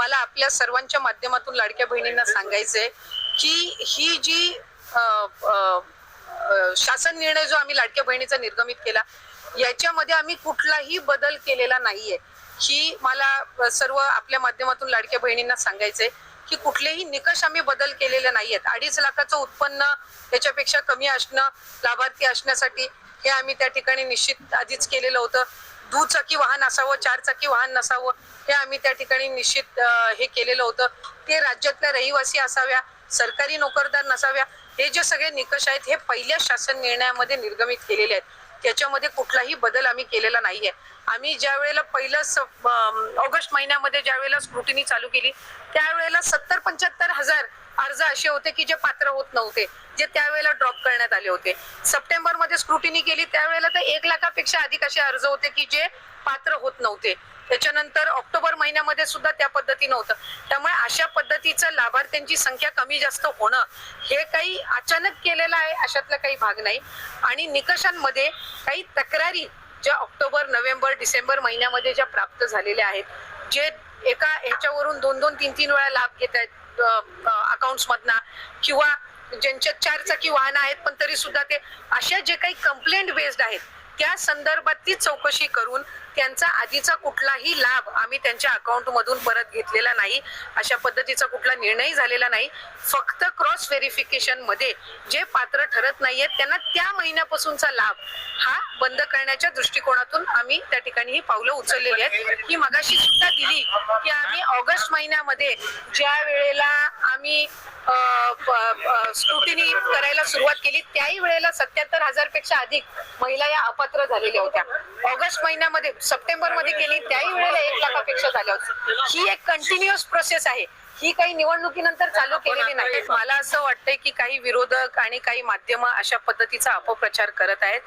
मला आपल्या सर्वांच्या माध्यमातून लाडक्या बहिणींना सांगायचंय की ही जी शासन निर्णय जो आम्ही लाडक्या बहिणीचा निर्गमित केला याच्यामध्ये आम्ही कुठलाही बदल केलेला नाहीये. ही मला सर्व आपल्या माध्यमातून लाडक्या बहिणींना सांगायचंय की कुठलेही निकष आम्ही बदल केलेले नाहीयेत. अडीच लाखाचं उत्पन्न त्याच्यापेक्षा कमी असणं लाभार्थी असण्यासाठी हे आम्ही त्या ठिकाणी निश्चित आधीच केलेलं होतं. दुचाकी वाहन असावं चारचाकी वाहन नसावं हे आम्ही त्या ठिकाणी निश्चित हे केलेलं होतं. ते राज्यातल्या रहिवासी असाव्या सरकारी नोकरदार नसाव्या हे जे सगळे निकष आहेत हे पहिल्या शासन निर्णयामध्ये निर्गमित केलेले आहेत. त्याच्यामध्ये कुठलाही बदल आम्ही केलेला नाहीये. आम्ही ज्या वेळेला पहिलं ऑगस्ट महिन्यामध्ये ज्या वेळेला स्क्रुटिनी चालू केली त्यावेळेला सत्तर पंच्याहत्तर हजार अर्ज असे होते की जे पात्र होत नव्हते जे त्यावेळेला ड्रॉप करण्यात आले होते. सप्टेंबरमध्ये स्क्रुटिनी केली त्यावेळेला तर एक लाखापेक्षा अधिक असे अर्ज होते की जे पात्र होत नव्हते. त्याच्यानंतर ऑक्टोबर महिन्यामध्ये सुद्धा त्या पद्धतीनं होतं. त्यामुळे अशा पद्धतीचं लाभार्थ्यांची संख्या कमी जास्त होणं हे काही अचानक केलेलं आहे अशातला काही भाग नाही. आणि निकषांमध्ये काही तक्रारी ज्या ऑक्टोबर नोव्हेंबर डिसेंबर महिन्यामध्ये ज्या प्राप्त झालेल्या आहेत जे एका ह्याच्यावरून दोन दोन तीन तीन वेळा लाभ घेत आहेत अकाउंट्स मधना किंवा ज्यांच्या चार चाकी वाहन आहेत पण तरी सुद्धा ते अशा जे काही कंप्लेंट बेस्ड आहेत त्या संदर्भात ती चौकशी करून त्यांचा आधीचा कुठलाही लाभ आम्ही त्यांच्या अकाउंट मधून परत घेतलेला नाही. अशा पद्धतीचा कुठला निर्णय झालेला नाही. फक्त क्रॉस व्हेरिफिकेशनमध्ये जे पात्र ठरत नाहीयेत त्यांना त्या महिन्यापासूनचा लाभ हा बंद करण्याच्या दृष्टिकोनातून आम्ही त्या ठिकाणी ही पावलं उचललेली आहेत. ही मगाशी सुद्धा दिली की आम्ही ऑगस्ट महिन्यामध्ये ज्या वेळेला आम्ही स्क्रुटिनी करायला सुरुवात केली त्याही वेळेला सत्याहत्तर हजारपेक्षा अधिक महिला या अपात्र झालेल्या होत्या. ऑगस्ट महिन्यामध्ये सप्टेंबरमध्ये केली त्याही वेळेला एक लाखापेक्षा झाल्या होत्या. ही एक कंटिन्युअस प्रोसेस आहे. ही काही निवडणुकीनंतर चालू केलेली नाही. मला असं वाटतंय की काही विरोधक आणि काही माध्यम अशा पद्धतीचा अपप्रचार करत आहेत.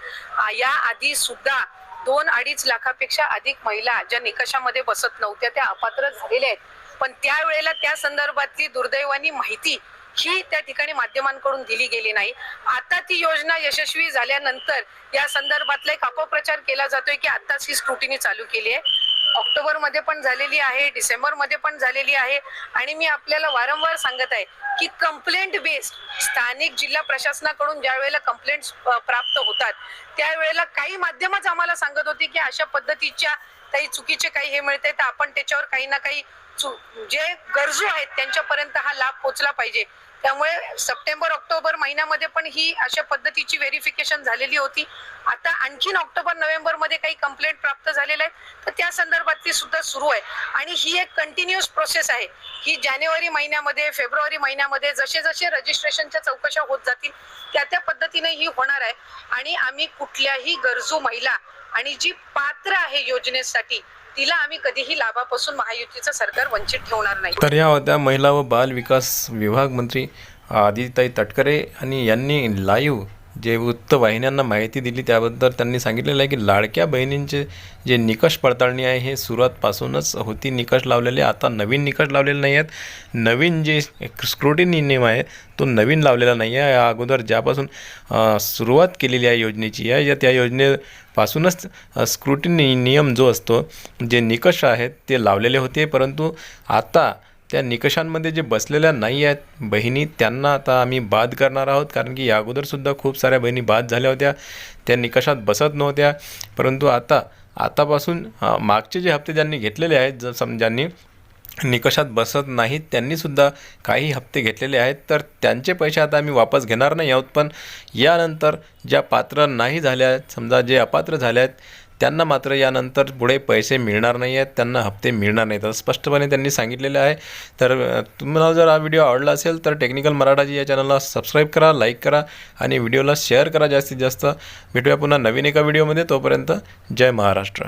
या आधी सुद्धा दोन अडीच लाखापेक्षा अधिक महिला ज्या निकषामध्ये बसत नव्हत्या त्या अपात्र झालेल्या आहेत. पण त्यावेळेला त्या संदर्भातली दुर्दैवानी माहिती ही त्या ठिकाणी माध्यमांकडून दिली गेली नाही. आता ती योजना यशस्वी झाल्यानंतर या संदर्भातला एक अपप्रचार केला जातोय की आताच ही स्क्रुटिनी चालू केली आहे. ऑक्टोबरमध्ये पण झालेली आहे डिसेंबरमध्ये पण झालेली आहे. आणि मी आपल्याला वारंवार सांगत आहे की कंप्लेंट बेस्ड स्थानिक जिल्हा प्रशासनाकडून ज्या वेळेला कंप्लेंट प्राप्त होतात त्यावेळेला काही माध्यमच आम्हाला सांगत होती की अशा पद्धतीच्या काही चुकीचे काही हे मिळते तर आपण त्याच्यावर काही ना काही जे गरजू आहेत त्यांच्यापर्यंत हा लाभ पोचला पाहिजे. त्यामुळे सप्टेंबर ऑक्टोबर महिन्यामध्ये पण ही अशा पद्धतीची व्हेरिफिकेशन झालेली होती. आता आणखीन ऑक्टोबर नोव्हेंबरमध्ये काही कंप्लेंट प्राप्त झालेल्या आहेत तर त्या संदर्भातली सुद्धा सुरू आहे. आणि ही एक कंटिन्युअस प्रोसेस आहे. ही जानेवारी महिन्यामध्ये फेब्रुवारी महिन्यामध्ये जसे जसे रजिस्ट्रेशनच्या चौकशा होत जातील त्या त्या पद्धतीने ही होणार आहे. आणि आम्ही कुठल्याही गरजू महिला आणि जी पात्र आहे योजनेसाठी तिला आम्ही कधीही लाभापासून महायुतीचं सरकार वंचित ठेवणार नाही. तर या होत्या महिला व बाल विकास विभाग मंत्री आदिताई तटकरे आणि यांनी लाईव्ह जे वृत्तवाहिन्यांना माहिती दिली त्याबद्दल त्यांनी सांगितलेलं आहे की लाडक्या बहिणींचे जे निकष पडताळणी आहे हे सुरुवातपासूनच होती. निकष लावलेले आता नवीन निकष लावलेले नाही आहेत नवीन जे स्क्रुटिनी नियम आहे तो नवीन लावलेला नाही आहे या अगोदर ज्यापासून सुरुवात केलेली आहे योजनेची या या त्या योजनेपासूनच स्क्रुटिनी नियम जो असतो जे निकष आहेत ते लावलेले होते. परंतु आता त्या निकषांमध्ये जे बसलेल्या नाही आहेत बहिणी त्यांना आता आम्ही बाद करणार आहोत. कारण की या अगोदरसुद्धा खूप साऱ्या बहिणी बाद झाल्या होत्या. त्या निकषात बसत नव्हत्या. परंतु आता आतापासून मागचे जे हप्ते ज्यांनी घेतलेले आहेत ज समजांनी निकषात बसत नाहीत त्यांनीसुद्धा काही हप्ते घेतलेले आहेत. तर त्यांचे पैसे आता आम्ही वापस घेणार नाही आहोत. पण यानंतर ज्या पात्र नाही झाल्या आहेत समजा जे अपात्र झाले आहेत त्यांना मात्र यानंतर पुढे पैसे मिळणार नाही आहेत त्यांना हप्ते मिळणार नाहीत. असं स्पष्टपणे त्यांनी सांगितलेले आहे. तर तुम्हाला जर हा व्हिडिओ आवडला असेल तर टेक्निकल मराठाजी या चॅनलला सबस्क्राईब करा लाईक करा आणि व्हिडिओला शेअर करा जास्तीत जास्त. भेटूया पुन्हा नवीन एका व्हिडिओमध्ये. तोपर्यंत जय महाराष्ट्र.